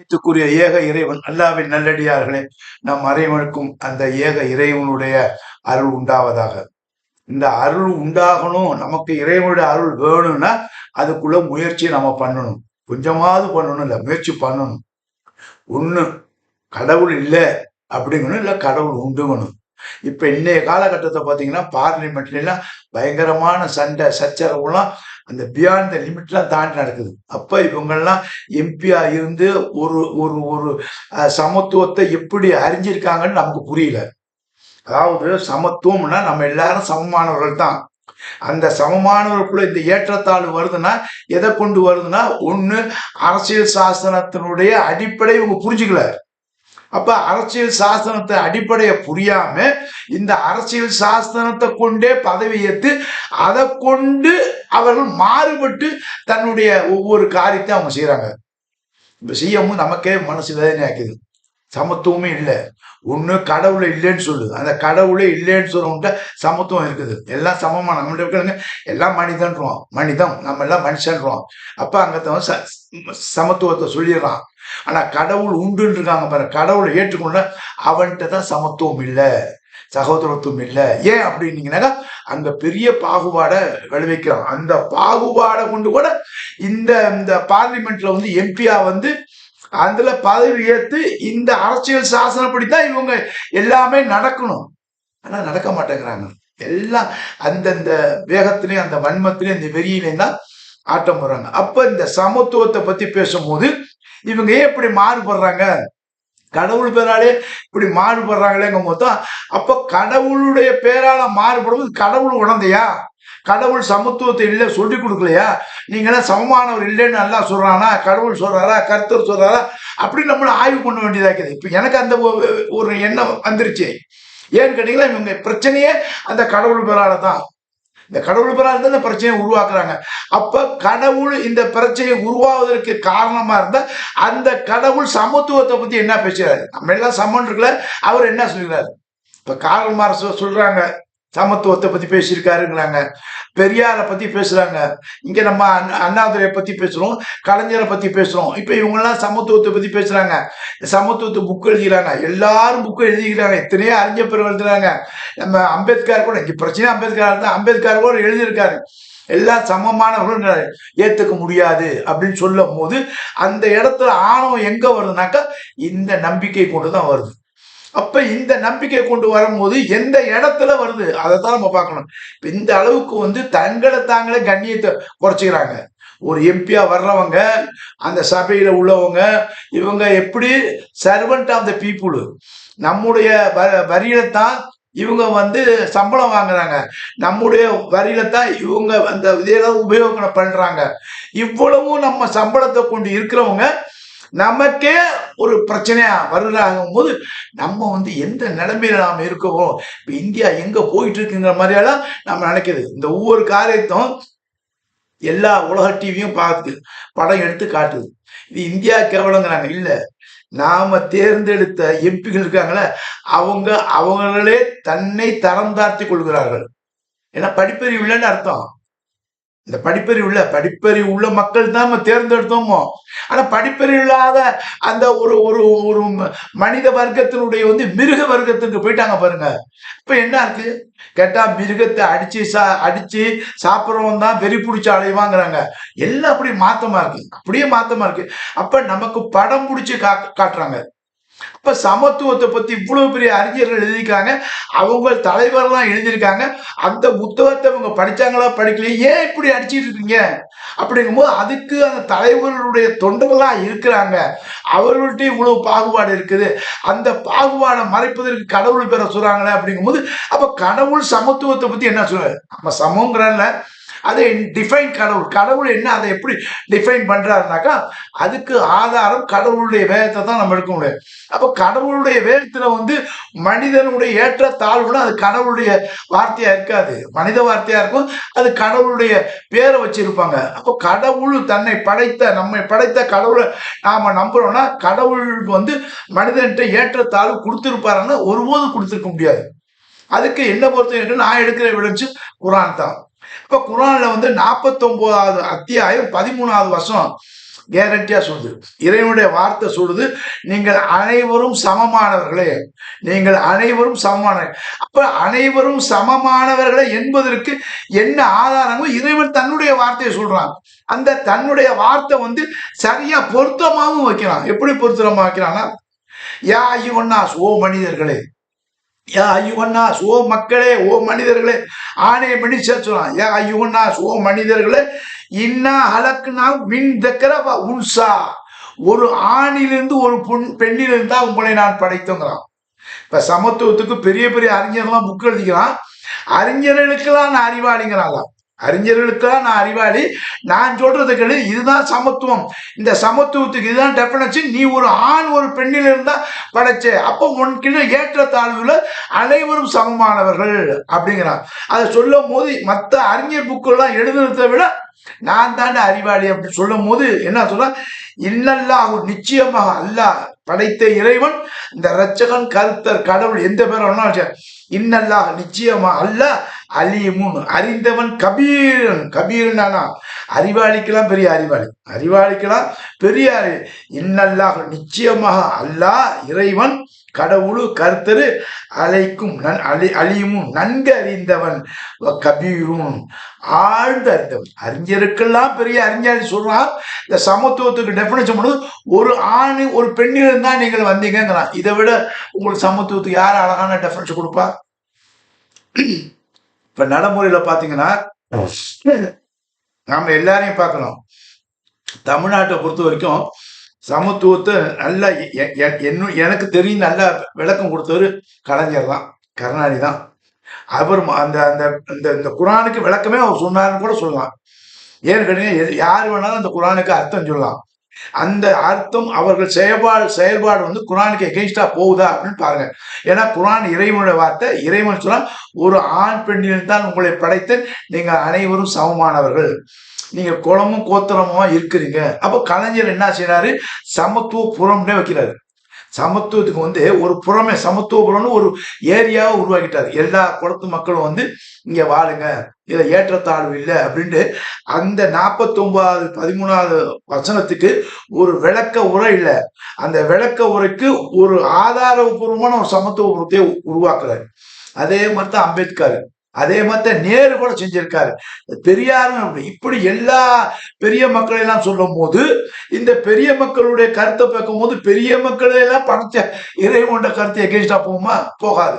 த்துக்குரிய ஏக இறைவன் அல்லாவின் நல்லடியார்களே நம் அறைவனுக்கும் அந்த ஏக இறைவனுடைய அருள் உண்டாவதாக. இந்த அருள் உண்டாகணும் நமக்கு இறைவனுடைய அருள் வேணும்னா அதுக்குள்ள முயற்சி நம்ம பண்ணணும். கொஞ்சமாவது பண்ணணும் இல்லை முயற்சி பண்ணணும். ஒண்ணு கடவுள் இல்லை அப்படிங்கணும் இல்லை கடவுள் உண்டுங்கணும். இப்போ இன்றைய காலகட்டத்தை பார்த்தீங்கன்னா பார்லிமெண்ட்ல எல்லாம் பயங்கரமான சண்டை சச்சரவுலாம் அந்த பியாண்ட் த லிமிட்லாம் தாண்டி நடக்குது. அப்போ இவங்கெல்லாம் எம்பியா இருந்து ஒரு ஒரு ஒரு சமத்துவத்தை எப்படி அறிஞ்சிருக்காங்கன்னு நமக்கு புரியல. அதாவது சமத்துவம்னா நம்ம எல்லாரும் சமமானவர்கள் தான். அந்த சமமானவர்களுக்குள்ள இந்த ஏற்றத்தாழ்வு வருதுன்னா எதை கொண்டு வருதுன்னா ஒன்று அரசியல் சாசனத்தினுடைய அடிப்படை இவங்க புரிஞ்சுக்கல. அப்ப அரசியல் சாசனத்தை அடிப்படையை புரியாம இந்த அரசியல் சாசனத்தை கொண்டே பதவி ஏற்று அதை கொண்டு அவர்கள் மாறுபட்டு தன்னுடைய ஒவ்வொரு காரியத்தையும் அவங்க செய்யறாங்க இப்ப செய்யவும் நமக்கே மனசு வேதனை ஆக்குது சமத்துவமே இல்லை. ஒண்ணு கடவுளை இல்லைன்னு சொல்லு. அந்த கடவுளே இல்லைன்னு சொல்றவங்க சமத்துவம் இருக்குது. எல்லாம் சமமா? நம்மள்ட்ட இருக்கிறவங்க எல்லாம் மனிதன்றோம். மனிதம். நம்ம எல்லாம் மனுஷன்றோம். அப்ப அங்கத்தவன் ச- சமத்துவத்தை சொல்லிடுறான். ஆனா கடவுள் உண்டுன்னு இருக்காங்க பாரு. கடவுளை ஏற்றுக்கொண்ட அவன்கிட்ட தான் சமத்துவம் இல்லை. சகோதரத்துவம் இல்லை. ஏன் அப்படின்னீங்கன்னாக்கா அங்க பெரிய பாகுபாடை விளைவிக்கிறான். அந்த பாகுபாடை கொண்டு கூட இந்த இந்த பார்லிமெண்ட்ல வந்து எம்பியா வந்து அதுல பதவி ஏத்து இந்த அரசியல் சாசனப்படி தான் இவங்க எல்லாமே நடக்கணும். ஆனா நடக்க மாட்டேங்கிறாங்க. எல்லாம் அந்தந்த வேகத்திலையும் அந்த வன்மத்திலையும் அந்த வெறியிலையும் தான் ஆட்டம் போடுறாங்க. அப்ப இந்த சமத்துவத்தை பத்தி பேசும்போது இவங்க ஏன் இப்படி மாறுபடுறாங்க? கடவுள் பேராலே இப்படி மாறுபடுறாங்களேங்கும் போது தான் அப்ப கடவுளுடைய பேரால மாறுபடுவது கடவுள் உடந்தையா கடவுள் சமத்துவத்தை இல்லை சொல்லி கொடுக்கலையா? நீங்களாம் சமமானவர் இல்லைன்னு நல்லா சொல்றானா? கடவுள் சொல்றாரா? கருத்தர் சொல்றாரா? அப்படி நம்மளை ஆய்வு பண்ண வேண்டியதாக இருக்குது. இப்போ எனக்கு அந்த ஒ- ஒரு எண்ணம் வந்துருச்சு. ஏன்னு கேட்டீங்கன்னா இவங்க பிரச்சனையே அந்த கடவுள் பெறால தான். இந்த கடவுள் பெறால் தான் இந்த பிரச்சனையை உருவாக்குறாங்க. அப்ப கடவுள் இந்த பிரச்சனையை உருவாவதற்கு காரணமா இருந்தா அந்த கடவுள் சமத்துவத்தை பத்தி என்ன பேசுறாரு? நம்ம எல்லாம் சமன் இருக்குல்ல அவர் என்ன சொல்கிறாரு இப்ப காரல் மார்ஸ் சொல்றாங்க. சமத்துவத்தை பத்தி பேசியிருக்காருங்கிறாங்க பெரியாரை பத்தி பேசுறாங்க. இங்க நம்ம அண்ணா- அண்ணாதுரையை பத்தி பேசுறோம் கலைஞரை பத்தி பேசுறோம். இப்ப இவங்கெல்லாம் சமத்துவத்தை பத்தி பேசுறாங்க. சமத்துவத்தை புக் எழுதிக்கிறாங்க. எல்லாரும் புக் எழுதிக்கிறாங்க. எத்தனையோ அறிஞர் பிறகு எழுதுறாங்க. நம்ம அம்பேத்கர் கூட இங்க பிரச்சனை அம்பேத்கர் தான். அம்பேத்கர் கூட எழுதியிருக்காரு. எல்லாம் சமமானவர்கள் ஏத்துக்க முடியாது அப்படின்னு சொல்லும் போது அந்த இடத்துல ஆணவம் எங்க வருதுனாக்கா இந்த நம்பிக்கை கொண்டு தான் வருது. அப்ப இந்த நம்பிக்கை கொண்டு வரும்போது எந்த இடத்துல வருது? அதை தான் நம்ம பார்க்கணும். இந்த அளவுக்கு வந்து தங்களை தாங்களே கண்ணியத்தை குறைச்சிக்கிறாங்க. ஒரு எம்பியா வர்றவங்க அந்த சபையில உள்ளவங்க இவங்க எப்படி சர்வெண்ட் ஆஃப் த பீப்புள் நம்முடைய வ- வரியில தான் இவங்க வந்து சம்பளம் வாங்குறாங்க. நம்முடைய வரியில தான் இவங்க அந்த இதெல்லாம் உபயோகம் பண்றாங்க இவ்வளவும் நம்ம சம்பளத்தை கொண்டு இருக்கிறவங்க நமக்கே ஒரு பிரச்சனையா வருகிறாகும் போது நம்ம வந்து எந்த நிலைமையில நாம் இருக்கோம் இப்போ இந்தியா எங்க போயிட்டு இருக்குங்கிற மாதிரியெல்லாம் நம்ம நினைக்கிறது. இந்த ஒவ்வொரு காரியத்தும் எல்லா உலக டிவியும் பார்க்குது. படம் எடுத்து காட்டுது. இது இந்தியா கேவலங்கிறாங்க. இல்லை. நாம தேர்ந்தெடுத்த எம்பிகள் இருக்காங்களே அவங்க அவங்களே தன்னை தரம் தாழ்த்தி கொள்கிறார்கள். ஏன்னா படிப்பறிவு இல்லைன்னு அர்த்தம். இந்த படிப்பறிவு உள்ள படிப்பறிவு உள்ள மக்கள் தான் நம்ம தேர்ந்தெடுத்தோமோ? ஆனா படிப்பறிவு இல்லாத அந்த ஒரு ஒரு ஒரு மனித வர்க்கத்தினுடைய வந்து மிருக வர்க்கத்துக்கு போயிட்டாங்க பாருங்க. இப்ப என்ன இருக்கு? கேட்டா மிருகத்தை அடிச்சு சா அடிச்சு சாப்பிட்றவன் தான் வெறி பிடிச்ச அலைவாங்கிறாங்க எல்லாம் அப்படி மாத்தமா இருக்கு. அப்படியே மாத்தமா இருக்கு. அப்ப நமக்கு படம் பிடிச்சி கா காட்டுறாங்க. இப்ப சமத்துவத்தை பத்தி இவ்வளவு பெரிய அறிஞர்கள் எழுதியிருக்காங்க. அவங்க தலைவர்லாம் எழுதியிருக்காங்க. அந்த புத்தகத்தை அவங்க படிச்சாங்களா படிக்கலையே? ஏன் இப்படி அடிச்சிட்டு இருக்கீங்க? அப்படிங்கும்போது அதுக்கு அந்த தலைவர்களுடைய தொண்டர்களா இருக்கிறாங்க. அவர்கள்ட்ட இவ்வளவு பாகுபாடு இருக்குது. அந்த பாகுபாடை மறைப்பதற்கு கடவுள் பெற சொல்றாங்களே அப்படிங்கும்போது அப்ப கடவுள் சமத்துவத்தை பத்தி என்ன சொல்றாரு? நம்ம சமங்கிறல்ல அதை டிஃபைன் கடவுள். கடவுள் என்ன அதை எப்படி டிஃபைன் பண்ணுறாருனாக்கா அதுக்கு ஆதாரம் கடவுளுடைய வேதத்தை தான் நம்ம எடுக்க முடியாது அப்போ கடவுளுடைய வேகத்தில் வந்து மனிதனுடைய ஏற்ற தாழ்வுனா அது கடவுளுடைய வார்த்தையாக இருக்காது. மனித வார்த்தையாக இருக்கும் அது கடவுளுடைய பேரை வச்சிருப்பாங்க. அப்போ கடவுள் தன்னை படைத்த நம்மை படைத்த கடவுளை நாம் நம்புகிறோன்னா கடவுளுக்கு வந்து மனிதன்கிட்ட ஏற்ற தாழ்வு கொடுத்துருப்பாருன்னு ஒருபோதும் கொடுத்துருக்க முடியாது. அதுக்கு என்ன பொறுத்த நான் எடுக்கிற விளைச்சு குரான் தான். இப்ப குரான்ல வந்து நாற்பத்தொன்பதாவது அத்தியாயம் பதிமூணாவது வருஷம் கேரண்டியா சொல்லுது. இறைவனுடைய வார்த்தை சொல்லுது நீங்கள் அனைவரும் சமமானவர்களே நீங்கள் அனைவரும் சமமான அப்ப அனைவரும் சமமானவர்களே என்பதற்கு என்ன ஆதாரமோ இறைவன் தன்னுடைய வார்த்தையை சொல்றான். அந்த தன்னுடைய வார்த்தை வந்து சரியா பொருத்தமாகவும் வைக்கிறான். எப்படி பொருத்தமா வைக்கிறான்னா யா ஐயோன்னாஸ் ஓ மனிதர்களே யா ஐயோன்னா ஓ மக்களே ஓ மனிதர்களே ஆணைய மணி சேர்த்துலாம் ஏ ஐயோன்னா ஓ மனிதர்களே இன்னா அலக்குனா மின் தக்கர உன்சா. ஒரு ஆணிலிருந்து ஒரு பொன் பெண்ணிலிருந்து தான் உங்களை நான் படைத்தோங்கிறான். இப்ப சமத்துவத்துக்கு பெரிய பெரிய அறிஞர்லாம் புக் எழுதிக்கிறான். அறிஞர்களுக்கெல்லாம் நான் அறிவாளிங்கிறான் அறிஞர்களுக்கெல்லாம் நான் அறிவாளி. நான் சொல்றது கேள்வி இதுதான் சமத்துவம். இந்த சமத்துவத்துக்கு இதுதான் டெஃபினேஷன் நீ ஒரு ஆண் ஒரு பெண்ணில் இருந்தா படைச்ச. அப்போ உன்கிட்ட ஏற்ற தாழ்வுல அனைவரும் சமமானவர்கள் அப்படிங்கிறான். அதை சொல்லும் போது மற்ற அறிஞர் புக்கெல்லாம் எழுதுறதை விட நான் தானே அறிவாளி அப்படின்னு சொல்லும் போது என்ன சொல்ற? ஒரு நிச்சயமாக அல்லாஹ் படைத்த இறைவன் இந்த ரச்சகன் கருத்தர் கடவுள் எந்த பேர் வேணா இன்னல்லாஹ் நிச்சயமா அல்ல அலிமுன் அறிந்தவன் கபீரன். கபீரனானா அறிவாளிக்கெல்லாம் பெரிய அறிவாளி. அறிவாளிக்கெல்லாம் பெரிய அறி. இன்னல்லாஹ் நிச்சயமாக அல்லாஹ் இறைவன் கடவுளு கருத்தரு அலைக்கும் நன் அலி அழியுமும் நன்கு அறிந்தவன். கபீரும் ஆழ்ந்து அறிந்தவன். அறிஞருக்கெல்லாம் பெரிய அறிஞர் சொல்றான் இந்த சமத்துவத்துக்கு டெஃபினேஷன் பண்ணுது ஒரு ஆண் ஒரு பெண்ணில் தான் நீங்கள் வந்தீங்கிறான் இதை விட உங்களுக்கு சமத்துவத்துக்கு யார் அழகான டெஃபினேஷன் கொடுப்பா? இப்ப நடைமுறையில பாத்தீங்கன்னா நாம எல்லாரையும் பார்க்கணும். தமிழ்நாட்டை பொறுத்த வரைக்கும் சமத்துவத்தை நல்லா எனக்கு தெரியும் நல்லா விளக்கம் கொடுத்தவர் கலைஞர் தான் கருணாநிதி தான். அவர் அந்த அந்த இந்த இந்த குரானுக்கு விளக்கமே அவர் சொன்னார்னு கூட சொல்லலாம். ஏன்னு கேட்டீங்கன்னா யார் வேணாலும் அந்த குரானுக்கு அர்த்தம் சொல்லலாம். அந்த அர்த்தம் அவர்கள் செயல்பாடு செயல்பாடு வந்து குரானுக்கு எகெயின்ஸ்டா போகுதா அப்படின்னு பாருங்க. ஏன்னா குரான் இறைவனுடைய வார்த்தை இறைவன் சொன்னா ஒரு ஆண் பெண்ணில் தான் உங்களை படைத்து நீங்கள் அனைவரும் சமமானவர்கள். நீங்க குளமும் கோத்தரமுமா இருக்கிறீங்க. அப்போ கலைஞர் என்ன செய்யறாரு சமத்துவ புறம்னே வைக்கிறாரு. சமத்துவத்துக்கு வந்து ஒரு புறமே சமத்துவபுரம்னு ஒரு ஏரியாவை உருவாக்கிட்டார். எல்லா குளத்து மக்களும் வந்து இங்க வாழுங்க. இதுல ஏற்றத்தாழ்வு இல்லை. அப்படின்ட்டு அந்த நாற்பத்தொம்போது பதிமூணாவது வசனத்துக்கு ஒரு விளக்க உரை இல்லை. அந்த விளக்க உரைக்கு ஒரு ஆதாரபூர்வமான ஒரு சமத்துவபுரத்தை உருவாக்குறாரு. அதே மாதிரி தான் அம்பேத்கர். அதே மாதிரி நேரு கூட செஞ்சிருக்காரு. பெரியாரும் இப்படி எல்லா பெரிய மக்களை எல்லாம் சொல்லும் போது இந்த பெரிய மக்களுடைய கருத்தை பார்க்கும் போது பெரிய மக்களை எல்லாம் பணத்தை இறைவன் கருத்தை எகேன்ஸ்டா போகுமா? போகாது.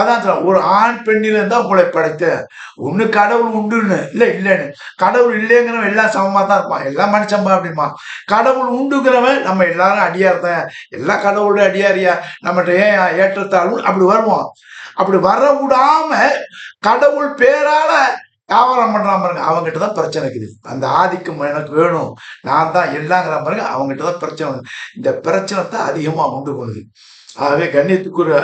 அதான் ஒரு ஆண் பெண்ணில இருந்தா உங்களை படைத்தேன் ஒண்ணு கடவுள் உண்டுன்னு இல்லை இல்லைன்னு. கடவுள் இல்லைங்கிறவன் எல்லாம் சமமா தான் இருப்பான். எல்லாம் மனுஷம்பா அப்படிமா கடவுள் உண்டுங்கிறவன் நம்ம எல்லாரும் அடியார் தான். எல்லா கடவுளுடைய அடியாரியா? நம்மகிட்ட ஏன் ஏற்றத்தாழ்வு அப்படி வருவோம் அப்படி வர விடாம கடவுள் பேரால வியாபாரம் பண்றான் பாருங்க. அவங்ககிட்ட தான் பிரச்சனை இருக்குது. அந்த ஆதிக்கம் எனக்கு வேணும். நான் தான் எல்லாங்கிற பாருங்க. அவங்ககிட்ட தான் பிரச்சனை இந்த பிரச்சனை தான் அதிகமா கொண்டு போகுது ஆகவே கண்ணியத்துக்குரிய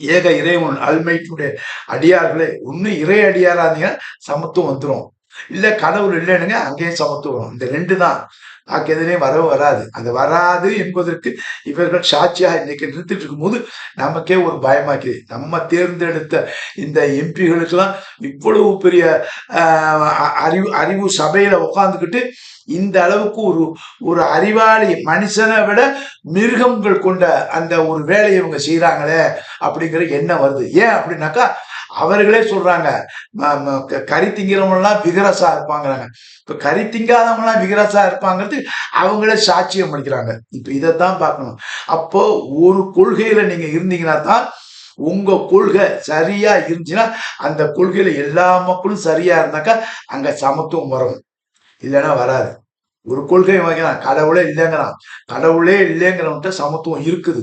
ஏக இறைவன் அல்மைட்டுடைய அடியார்களே இன்னும் இறை அடியாராதீங்க சமத்துவம் வந்துடும் இல்ல கடவுள் இல்லைனுங்க அங்கேயும் சமத்துவம். இந்த ரெண்டு தான். வாக்கு எதிரையும் வரவு வராது. அது வராது என்பதற்கு இவர்கள் சாட்சியாக இன்னைக்கு நிறுத்திட்டு இருக்கும்போது நமக்கே ஒரு பயமாக்குது நம்ம தேர்ந்தெடுத்த இந்த எம்பிகளுக்கெல்லாம் இவ்வளவு பெரிய அறிவு அறிவு சபையில உட்காந்துக்கிட்டு இந்த அளவுக்கு ஒரு ஒரு அறிவாளி மனுஷனை விட மிருகங்கள் கொண்ட அந்த ஒரு வேலையை இவங்க செய்கிறாங்களே அப்படிங்கிற எண்ணம் வருது. ஏன் அப்படின்னாக்கா அவர்களே சொல்றாங்க கறி திங்கிறவங்கலாம் விகரசா இருப்பாங்கிறாங்க. இப்ப கறி திங்காதவங்களாம் விகரசா இருப்பாங்கிறது அவங்களே சாட்சியம் பண்ணிக்கிறாங்க இப்ப இதைத்தான் பார்க்கணும். அப்போ ஒரு கொள்கையில நீங்க இருந்தீங்கன்னா தான் உங்க கொள்கை சரியா இருந்துச்சுன்னா அந்த கொள்கையில எல்லா மக்களும் சரியா இருந்தாக்கா அங்க சமத்துவம் வரும். இல்லைன்னா வராது. ஒரு கொள்கை வைக்கிறான் கடவுளே இல்லைங்கிறான். கடவுளே இல்லைங்கிறவன்ட்ட சமத்துவம் இருக்குது.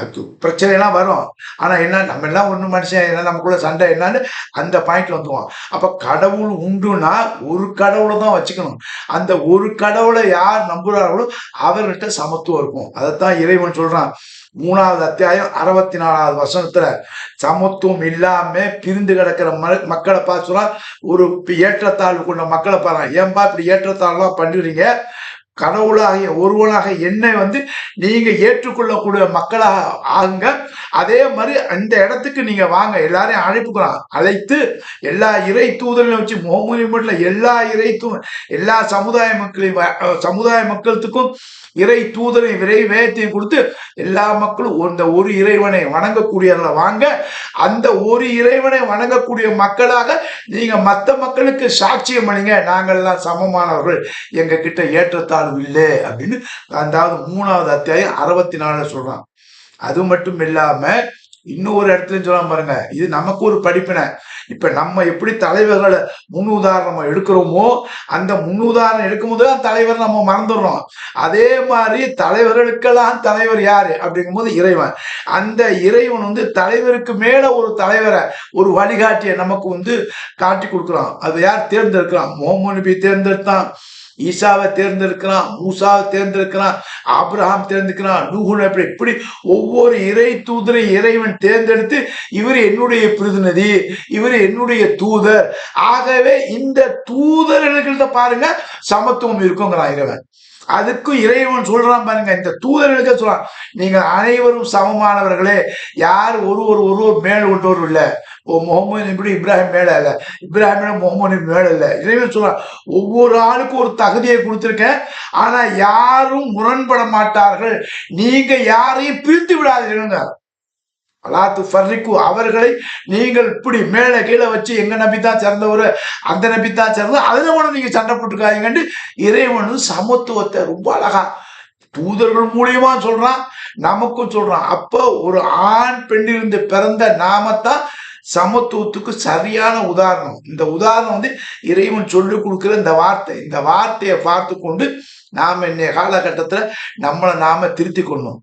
அது பிரச்சனைலாம் வரும். ஆனால் என்ன நம்ம எல்லாம் ஒன்று மனுஷன் என்ன நமக்குள்ள சண்டை என்னன்னு அந்த பாயிண்ட்ல வந்துவோம் அப்போ கடவுள் உண்டுனா ஒரு கடவுளை தான் வச்சுக்கணும். அந்த ஒரு கடவுளை யார் நம்புகிறார்களோ அவர்கிட்ட சமத்துவம் இருக்கும். அதைத்தான் இறைவன் சொல்கிறான் மூணாவது அத்தியாயம் அறுபத்தி நாலாவது வருஷத்துல சமத்துவம் இல்லாம பிரிந்து கிடக்கிற மக்களை பார்த்து ஒரு ஏற்றத்தாழ்வு கொண்ட மக்களை பாருங்க. ஏன்பா இப்படி ஏற்றத்தாழ்லாம் பண்ணுறீங்க கடவுளாகிய ஒருவனாக என்னை வந்து நீங்க ஏற்றுக்கொள்ளக்கூடிய மக்களாக ஆகுங்க. அதே மாதிரி அந்த இடத்துக்கு நீங்க வாங்க. எல்லாரையும் அழைப்புக்கலாம் அழைத்து எல்லா இறை தூதரையும் வச்சு முகமூலி மட்டும் எல்லா இறை தூ எல்லா சமுதாய மக்களையும் சமுதாய மக்களுக்கும் இறை தூதரையும் விரைவேத்தையும் வேதத்தையும் கொடுத்து எல்லா மக்களும் இந்த ஒரு இறைவனை வணங்கக்கூடியவர்களை வாங்க அந்த ஒரு இறைவனை வணங்கக்கூடிய மக்களாக நீங்க மற்ற மக்களுக்கு சாட்சியம் பண்ணுங்க நாங்கள்லாம் சமமானவர்கள். எங்க கிட்ட ஏற்றத்தாழ்வு இல்லை அப்படின்னு அதாவது மூணாவது அத்தியாயம் அறுபத்தி நாலு சொல்றான். அது மட்டும் இல்லாமல் இன்னும் இன்னொரு இடத்துல சொல்லலாம் பாருங்க. இது நமக்கு ஒரு படிப்பினை. இப்ப நம்ம எப்படி தலைவர்களை முன் உதாரணமா எடுக்கிறோமோ அந்த முன் உதாரணம் எடுக்கும்போது தான் தலைவர் நம்ம மறந்துடுறோம். அதே மாதிரி தலைவர்களுக்கெல்லாம் தலைவர் யாரு? அப்படிங்கும்போது இறைவன். அந்த இறைவன் வந்து தலைவருக்கு மேல ஒரு தலைவரை ஒரு வழிகாட்டியை நமக்கு வந்து காட்டி கொடுக்குறான். அது யார்? தேர்ந்தெடுக்கிறான். முகமது நபி தேர்ந்தெடுத்தான். ஈசாவை தேர்ந்தெடுக்கிறான் மூசாவை தேர்ந்தெடுக்கிறான் ஆப்ரஹாம் தேர்ந்தெடுக்கிறான் நூகுன் அப்படி இப்படி ஒவ்வொரு இறை தூதரை இறைவன் தேர்ந்தெடுத்து இவர் என்னுடைய பிரதிநிதி இவர் என்னுடைய தூதர். ஆகவே இந்த தூதர்கள்கிட்ட பாருங்க சமத்துவம் இருக்குங்கிறான் இறைவன். அதுக்கும் இறைவன் சொல்றான் பாருங்க இந்த தூதர்களுக்கு சொல்றான் நீங்க அனைவரும் சமமானவர்களே யார் ஒரு ஒரு ஒருவர் மேல் கொண்டவர் இல்லை. ஓ முகமது இப்படி இப்ராஹிம் மேல இல்ல இப்ராஹிம் முகமது மேல இல்ல. இறைவன் சொல்றான் ஒவ்வொரு ஆளுக்கும் ஒரு தகுதியை கொடுத்துருக்கேன். ஆனா யாரும் முரண்பட மாட்டார்கள். நீங்க யாரையும் பிரித்து விடாதீர்கள் அலாத்து ஃபர்ரிக்கு அவர்களை நீங்கள் இப்படி மேலே கீழே வச்சு எங்க நபி தான் சிறந்தவர் அந்த நபி தான் சிறந்தவர் அதில் கூட நீங்க சண்டை போட்டுருக்காங்கன்ட்டு இறைவன் சமத்துவத்தை ரொம்ப அழகா தூதர்கள் மூலியமா சொல்றான் நமக்கும் சொல்றான். அப்போ ஒரு ஆண் பெண்ணிலிருந்து பிறந்த நாமத்தான் சமத்துவத்துக்கு சரியான உதாரணம். இந்த உதாரணம் வந்து இறைவன் சொல்லி கொடுக்குற இந்த வார்த்தை. இந்த வார்த்தையை பார்த்து கொண்டு நாம் இன்னைய காலகட்டத்தில் நம்மளை நாம திருத்திக் கொள்ளணும்.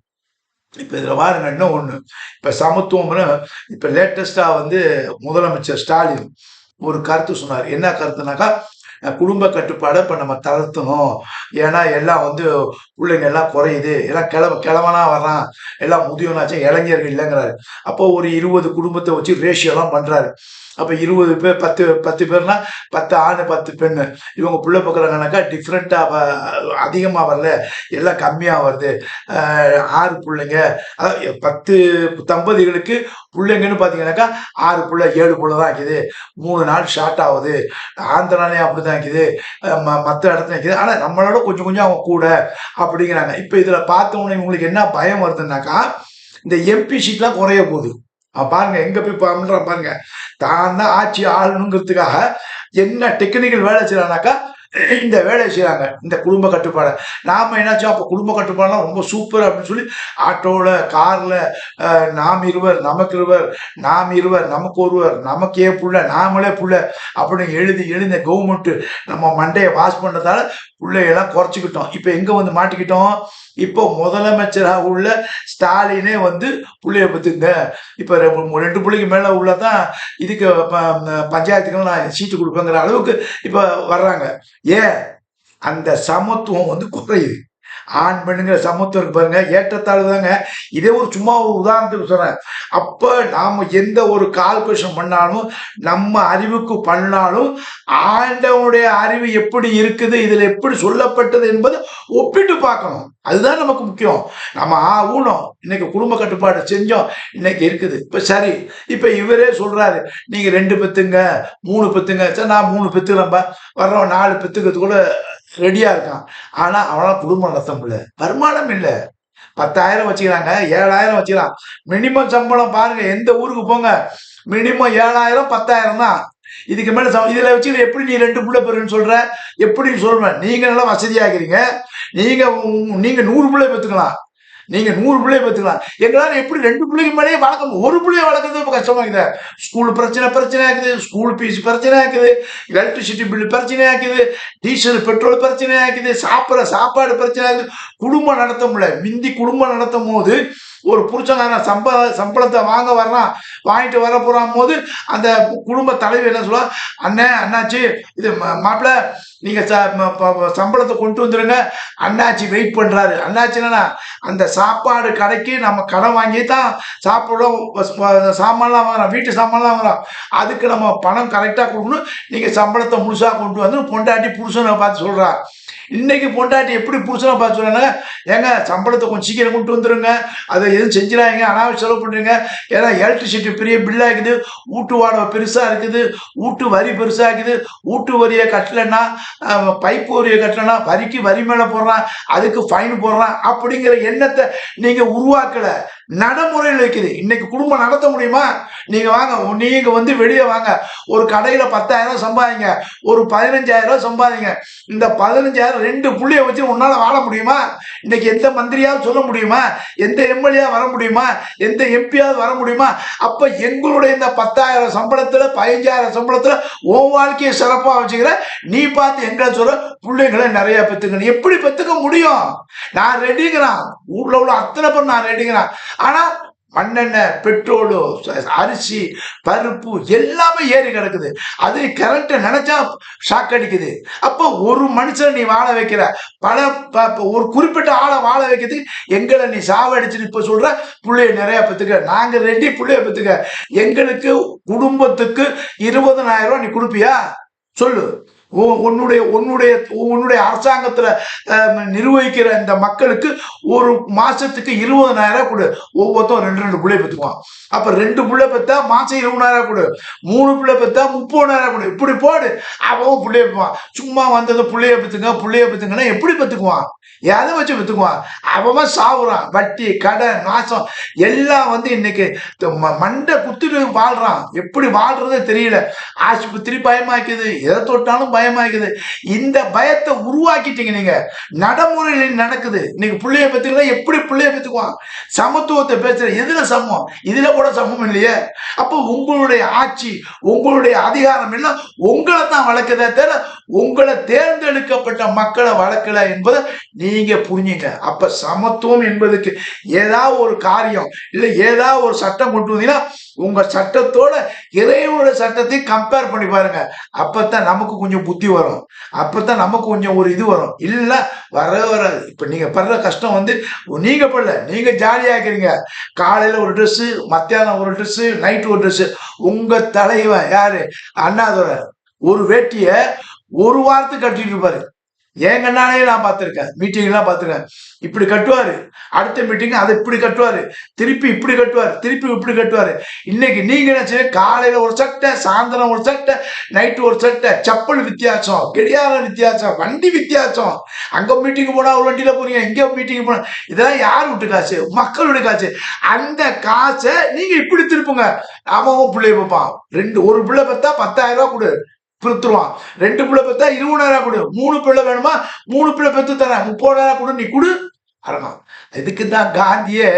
இப்ப இதுல பாருங்க இன்னும் ஒண்ணு. இப்ப சமத்துவம்னு இப்ப லேட்டஸ்டா வந்து முதலமைச்சர் ஸ்டாலின் ஒரு கருத்து சொன்னார். என்ன கருத்துனாக்கா குடும்ப கட்டுப்பாடை இப்போ நம்ம தளர்த்தணும். ஏன்னா எல்லாம் வந்து பிள்ளைங்க எல்லாம் குறையுது. எல்லாம் கிளம்ப கிளவனா வர்றான். எல்லாம் முதியவனாச்சும் இளைஞர்கள் இல்லைங்கிறாரு. அப்போ ஒரு இருபது குடும்பத்தை வச்சு ரேஷியோலாம் பண்ணுறாரு அப்போ இருபது பேர் பத்து பத்து பேர்னா பத்து ஆண் பத்து பெண்ணு. இவங்க பிள்ளை பார்க்குறாங்கனாக்கா டிஃப்ரெண்ட்டாக அதிகமாக வரல. எல்லாம் கம்மியாக வருது. ஆறு பிள்ளைங்க. அதாவது பத்து தம்பதிகளுக்கு பிள்ளைங்கன்னு பார்த்தீங்கன்னாக்கா ஆறு பிள்ளை ஏழு பிள்ளை தான் இருக்குது. மூணு நாள் ஷார்ட் ஆகுது. ஆந்திரானே அப்படி தான் இருக்குது மற்ற இடத்துல இருக்குது ஆனால் நம்மளோட கொஞ்சம் கொஞ்சம் அவங்க கூட அப்படிங்கிறாங்க. இப்போ இதில் பார்த்தோன்னே இவங்களுக்கு என்ன பயம் வருதுன்னாக்கா இந்த எம்பி சீட்லாம் குறைய போகுது. பாருங்க எங்க போய் பண்றான் பாருங்க. தான் தான் ஆட்சி ஆளணுங்கிறதுக்காக என்ன டெக்னிக்கல் வேலை செய்யறானாக்கா இந்த வேலையை செய்கிறாங்க இந்த குடும்ப கட்டுப்பாடை. நாம் என்னாச்சும் அப்போ குடும்ப கட்டுப்பாடெலாம் ரொம்ப சூப்பர் அப்படின்னு சொல்லி ஆட்டோவில் காரில் நாம் இருவர் நமக்கு இருவர் நாம் இருவர் நமக்கு ஒருவர் நமக்கே புள்ள நாமளே புள்ள அப்படின்னு எழுதி எழுந்த கவர்மெண்ட்டு நம்ம மண்டையை பாஸ் பண்ணதால பிள்ளையெல்லாம் குறைச்சிக்கிட்டோம். இப்போ எங்கே வந்து மாட்டிக்கிட்டோம்? இப்போ முதலமைச்சராக உள்ள ஸ்டாலினே வந்து பிள்ளைய பற்றிங்க இப்போ ரெண்டு பிள்ளைக்கு மேலே உள்ளதான் இதுக்கு ப- நான் சீட்டு கொடுப்பேங்கிற அளவுக்கு இப்போ வர்றாங்க. ஏன்? அந்த சமத்துவம் வந்து குறையுது. ஆண் பெண்ணுங்கிற சமத்துவம் இருக்கு பாருங்க. ஏற்றத்தாழ்வு தாங்க. இதே ஒரு சும்மா ஒரு உதாரணத்துக்கு சொல்றேன். அப்ப நாம எந்த ஒரு கால்குலேஷன் பண்ணாலும் நம்ம அறிவுக்கு பண்ணாலும் ஆண்டவனுடைய அறிவு எப்படி இருக்குது இதுல எப்படி சொல்லப்பட்டது என்பது ஒப்பிட்டு பார்க்கணும் அதுதான் நமக்கு முக்கியம். நம்ம ஆ ஊனம். இன்னைக்கு குடும்ப கட்டுப்பாடு செஞ்சோம். இன்னைக்கு இருக்குது. இப்போ சரி. இப்போ இவரே சொல்றாரு. நீங்க ரெண்டு பெத்துங்க மூணு பெத்துங்க. சரி நான் மூணு பெத்துக்கிறேன்பா. வர்றோம் நாலு பெத்துக்கிறது கூட ரெடியா இருக்கான். ஆனா அவனால குடும்பம் நடத்த முடியல. வருமானம் இல்லை. பத்தாயிரம் வச்சுக்கிறாங்க ஏழாயிரம் வச்சுக்கிறான். மினிமம் சம்பளம் பாருங்க. எந்த ஊருக்கு போங்க? மினிமம் ஏழாயிரம் பத்தாயிரம் தான். இதுக்கு மேல இதுல வச்சு எப்படி நீ ரெண்டு புள்ள பெறுன்னு சொல்ற? எப்படி சொல்ற? நீங்க நல்லா வசதியாகிறீங்க. நீங்க நீங்க நூறு பிள்ளை பெற்றுக்கலாம் நீங்க நூறு பிள்ளைய பெற்றுக்கலாம் எங்களால எப்படி ரெண்டு பிள்ளைக்கு மேலேயே வளர்க்கணும் ஒரு பிள்ளைய வளர்க்கறது இப்ப கஷ்டமா இருக்குது. ஸ்கூல் பிரச்சனை பிரச்சனை ஆக்குது ஸ்கூல் ஃபீஸ் பிரச்சனை ஆக்குது எலக்ட்ரிசிட்டி பில் பிரச்சனை ஆக்குது டீசல் பெட்ரோல் பிரச்சனை ஆக்குது சாப்பிட்ற சாப்பாடு பிரச்சனை ஆகுது. குடும்பம் நடத்த முடியல. மிந்தி குடும்பம் நடத்தும் போது ஒரு புருஷனான சம்ப சம்பளத்தை வாங்க வர்றான் வாங்கிட்டு வர போறான் போது அந்த குடும்ப தலைவர் என்ன சொல்லுவா அண்ணே அண்ணாச்சி இது மாப்பிள்ள நீங்க ச- ப- சம்பளத்தை கொண்டு வந்துருங்க. அண்ணாச்சி வெயிட் பண்றாரு. அண்ணாச்சி என்னன்னா அந்த சாப்பாடு கடைக்கு நம்ம கடன் வாங்கி தான் சாப்பிடுறோம். சாமான்லாம் வாங்குறோம். வீட்டு சாமான்லாம் வாங்குறோம். அதுக்கு நம்ம பணம் கரெக்டாக கொடுக்கணும். நீங்க சம்பளத்தை முழுசாக கொண்டு வந்து பொண்டாட்டி புருஷனை பார்த்து சொல்கிறான் இன்னைக்கு பொண்டாட்டி எப்படி புருஷனை பார்த்து சொல்றாங்க ஏங்க சம்பளத்தை கொஞ்சம் சீக்கிரம் கொண்டு வந்துருங்க. அதை எதுவும் செஞ்சிடாங்க அனாவசியம் செலவு பண்ணுறீங்க ஏன்னா எலக்ட்ரிசிட்டி பெரிய பில்லாக இருக்குது. வீட்டு வாடகை பெருசாக இருக்குது. வீட்டு வரி பெருசாக இருக்குது. வீட்டு வரியை கட்டலைன்னா பைப் வரியை கட்டலைன்னா வரிக்கு வரி மேலே போடுறான். அதுக்கு ஃபைன் போடுறான். அப்படிங்கிற எண்ணத்தை நீங்கள் உருவாக்கலை. நடைமுறையில் வைக்குது இன்னைக்கு குடும்பம் நடத்த முடியுமா? நீங்க வாங்க நீங்க வந்து வெளியே வாங்க. ஒரு கடையில பத்தாயிரம் சம்பாதிங்க. ஒரு பதினஞ்சாயிரம் ரூபாய் சம்பாதிங்க. இந்த பதினஞ்சாயிரம் ரெண்டு புள்ளிய வச்சு உன்னால வாழ முடியுமா? இன்னைக்கு எந்த மந்திரியாவது சொல்ல முடியுமா? எந்த எம்எல்ஏ வர முடியுமா? எந்த எம்பியாவது வர முடியுமா? அப்ப எங்களுடைய இந்த பத்தாயிரம் சம்பளத்துல பதினஞ்சாயிரம் சம்பளத்துல உன் வாழ்க்கையை சிறப்பா வச்சுக்கிற நீ பார்த்து எங்களை சொல்ற பிள்ளைங்களை நிறைய பெத்துக்கணும் எப்படி பெத்துக்க முடியும்? நான் ரெடிங்கிறான் ஊர்ல உள்ள அத்தனை பேர் நான் ரெடிங்கிறான் ஆனா மண்ணெண்ணெய் பெட்ரோலு அரிசி பருப்பு எல்லாமே ஏறி கிடக்குது. அது கரண்ட்டை நினைச்சா ஷாக் அடிக்குது. அப்போ ஒரு மனுஷன் நீ வாழ வைக்கிற பல ப- ஒரு குறிப்பிட்ட ஆளை வாழ வைக்கிறதுக்கு எங்களை நீ சாவடிச்சுன்னு இப்ப சொல்ற புள்ளைய நிறைய பத்துக்க. நாங்க ரெடி புள்ளைய பத்துக்க. எங்களுக்கு குடும்பத்துக்கு இருபதனாயிரம் ரூபாய் நீ கொடுப்பியா? சொல்லு. உன்னுடைய உன்னுடைய உன்னுடைய அரசாங்கத்துல நிர்வகிக்கிற இந்த மக்களுக்கு ஒரு மாசத்துக்கு இருபதனாயிரம் கொடு. ஒவ்வொருத்தரும் ரெண்டு ரெண்டு பிள்ளை பெற்றுக்குவான் அப்ப ரெண்டு பிள்ளை பெற்றா மாசம் இருபதாயிரம் கொடு. மூணு பிள்ளை பெத்தா முப்பதாயிரம் கொடு. இப்படி போடு. அவன் பிள்ளைய பெற்றுவான் சும்மா வந்தது பிள்ளைய பெற்றுங்க பிள்ளைய பெற்றுங்கன்னா எப்படி பெற்றுக்குவான் எதை வச்சு பெத்துக்குவான்? அவன் சாவுறான். வட்டி கடன் நாசம் எல்லாம் வந்து இன்னைக்கு மண்டை குத்துட்டு வாழ்றான். எப்படி வாழ்றதே தெரியல. ஆஸ்பத்திரி பயமாக்குது. எதை தொட்டாலும் பயமாக்குது இந்த பயத்தை உருவாக்கிட்டீங்க நீங்க. நடைமுறையில் நடக்குது. இன்னைக்கு பிள்ளைய பெத்துக்கலாம் எப்படி பிள்ளைய பத்துக்குவான்? சமத்துவத்தை பேசுற எதுல சமம்? இதுல கூட சமம் இல்லையே. அப்போ உங்களுடைய ஆட்சி உங்களுடைய அதிகாரம் எல்லாம் உங்களை தான் வளர்க்குதே தவிர உங்களை தேர்ந்தெடுக்கப்பட்ட மக்களை வளர்க்கல என்பதை நீங்க புரிஞ்சுங்க அப்ப சமத்துவம் என்பதுக்கு ஏதாவது ஒரு காரியம் இல்லை ஏதாவது ஒரு சட்டம் கொண்டு வந்தீங்கன்னா உங்க சட்டத்தோட இறைவனுடைய சட்டத்தையும் கம்பேர் பண்ணி பாருங்க. அப்பத்தான் நமக்கு கொஞ்சம் புத்தி வரும். அப்பத்தான் நமக்கு கொஞ்சம் ஒரு இது வரும். இல்ல வரவே வராது இப்ப நீங்க படுற கஷ்டம் வந்து நீங்க படல நீங்க ஜாலியா இருக்கிறீங்க. காலையில ஒரு ட்ரெஸ் மத்தியானம் ஒரு ட்ரெஸ் நைட் ஒரு ட்ரெஸ் உங்க தலைவன் யாரு? அண்ணாதுரை. ஒரு வேட்டியை ஒரு வாரத்துக்கு கட்டிட்டு இருப்பாரு. என் கண்ணாலே நான் பார்த்துருக்கேன். மீட்டிங்லாம் பார்த்துருக்கேன். இப்படி கட்டுவாரு. அடுத்த மீட்டிங் அதை இப்படி கட்டுவாரு. திருப்பி இப்படி கட்டுவார். திருப்பி இப்படி கட்டுவாரு. இன்னைக்கு நீங்க என்ன செய்ய? காலையில ஒரு சட்டை சாயந்தரம் ஒரு சட்டை நைட்டு ஒரு சட்டை. செப்பல் வித்தியாசம். கெடியாரம் வித்தியாசம். வண்டி வித்தியாசம். அங்க மீட்டிங் போனா ஒரு வண்டியில போறீங்க. இங்க மீட்டிங் போனா. இதெல்லாம் யார் விட்டு காசு? மக்களுடைய காசு. அந்த காசை நீங்க இப்படி திருப்புங்க. அவன் பிள்ளைய பார்ப்பான். ரெண்டு ஒரு பிள்ளை பார்த்தா பத்தாயிரம் ரூபா கொடு. பிரித்துருவான் ரெண்டு பிள்ளை பெற்றா இருபதாயிரம் கொடு. மூணு பிள்ளை வேணுமா? மூணு பிள்ளை பெற்று தரேன். முப்பதாயிரம் கொடு நீ கொடு. அரணம் இதுக்கு தான் காந்தியே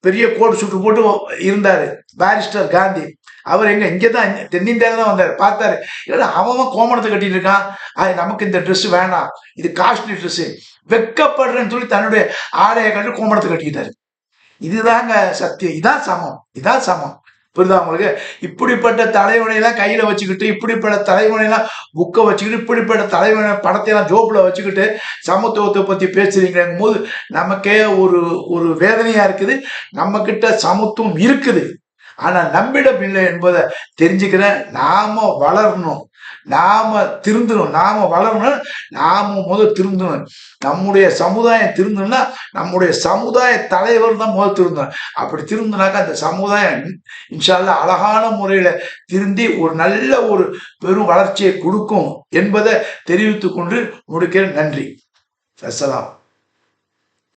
பெரிய கோட் சுட்டு போட்டு இருந்தாரு. பாரிஸ்டர் காந்தி. அவர் எங்க? இங்கே தான் தென்னிந்தியாவில் தான் வந்தார். பார்த்தாரு. இல்லைன்னா அவன் அவன் கோமணத்தை கட்டிட்டு இருக்கான்? அது நமக்கு இந்த ட்ரெஸ் வேணாம். இது காஸ்ட்லி ட்ரெஸ்ஸு வெக்கப்படுறேன்னு சொல்லி தன்னுடைய ஆடையை கட்டி கோமணத்தை கட்டிக்கிட்டாரு. இதுதாங்க சத்தியம். இதான் சமம். இதான் சமம். புரியுதா உங்களுக்கு? இப்படிப்பட்ட தலைவனையெல்லாம் கையில வச்சுக்கிட்டு இப்படிப்பட்ட தலைவனையெல்லாம் புக்கை வச்சுக்கிட்டு இப்படிப்பட்ட தலைவனை படத்தையெல்லாம் ஜோப்புல வச்சுக்கிட்டு சமத்துவத்தை பத்தி பேசுறீங்கும் போது நமக்கே ஒரு ஒரு வேதனையா இருக்குது. நம்ம கிட்ட சமத்துவம் இருக்குது. ஆனா நம்மிடம் இல்லை என்பதை தெரிஞ்சுக்கிறேன் நாம வளரணும். நாம திருந்தணும். நாம வளரணும் நாம முதல் திருந்தணும். நம்முடைய சமுதாயம் திருந்தணும்னா நம்முடைய சமுதாய தலைவர் தான் முதல் திருந்தணும். அப்படி திருந்தினாக்கா அந்த சமுதாயம் இன்ஷால்ல அழகான முறையில திருந்தி ஒரு நல்ல ஒரு பெரும் வளர்ச்சியை கொடுக்கும் என்பதை தெரிவித்துக் கொண்டு முடிக்கிறேன். நன்றி. அஸ்ஸலாம்